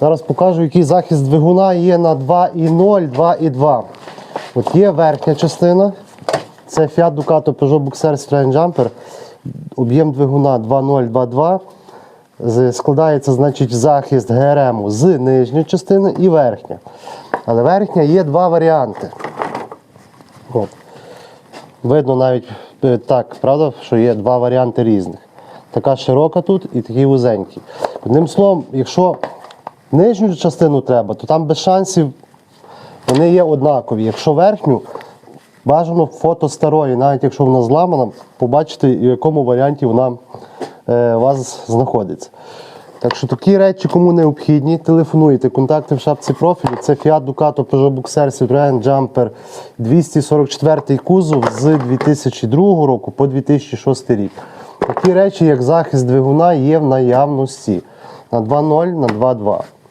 Зараз покажу, який захист двигуна є на 2.0, 2.2. От є верхня частина. Це Fiat Ducato Peugeot Boxer Citroen Jumper. Об'єм двигуна 2.0, 2.2. Складається, значить, захист ГРМ з нижньої частини і верхня. Але верхня є два варіанти. От. Видно навіть е, так, правда, що є два варіанти різних. Така широка тут і такий вузенький. Одним словом, якщо нижню частину треба, то там без шансів вони є однакові. Якщо верхню, бажано фото старої, навіть якщо вона зламана, побачити, в якому варіанті вона е, вас знаходиться. Так що такі речі, кому необхідні, телефонуйте. Контакти в шапці профілю. Це Fiat Ducato Peugeot Boxer Citroen Jumper 244 кузов з 2002 року по 2006 рік. Такі речі, як захист двигуна, є в наявності на 2.0, на 2.2.